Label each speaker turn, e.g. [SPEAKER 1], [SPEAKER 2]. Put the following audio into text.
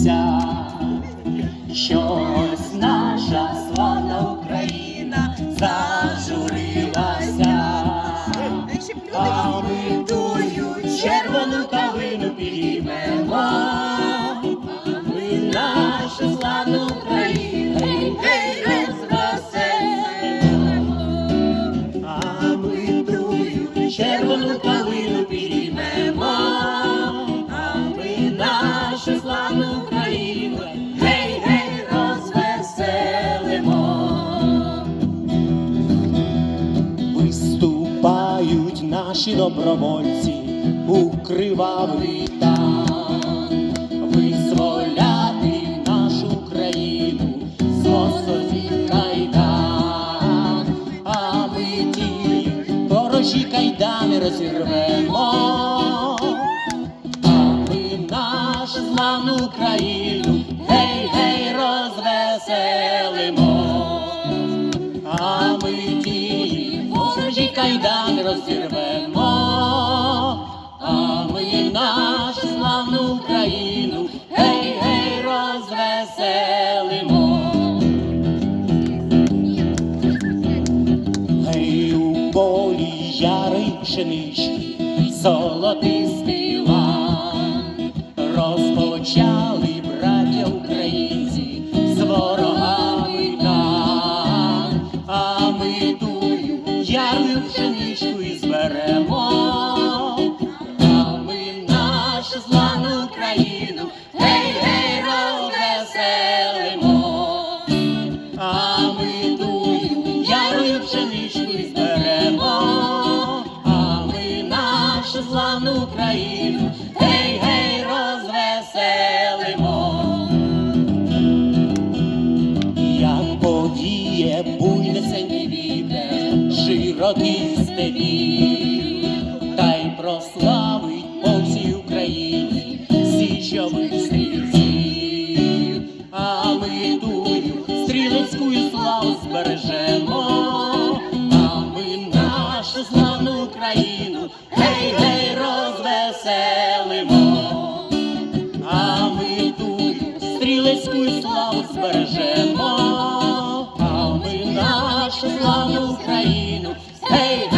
[SPEAKER 1] прокинулася, щось наша славна нашу славну Україну, гей, гей, розвеселимо. Виступають наші добровольці у кривавий визволяти нашу країну з кайдан, а ми кайдани розірвемо, славну Україну, гей, гей, розвеселимо. А ми ті ворожі кайдан розірвемо, а ми нашу славну Україну, гей, гей, розвеселимо. Гей, у полі ярий пшенички, золотистий тую яру пшеничку і зберемо, а ми нашу славну Україну, родних степів, та й прославить по всій Україні січових стрільців, а ми дую стрілецьку славу збережемо, а ми нашу славну Україну, гей, гей, розвеселимо, а ми дую стрілецьку славу збережемо. Славну Україну! Hey.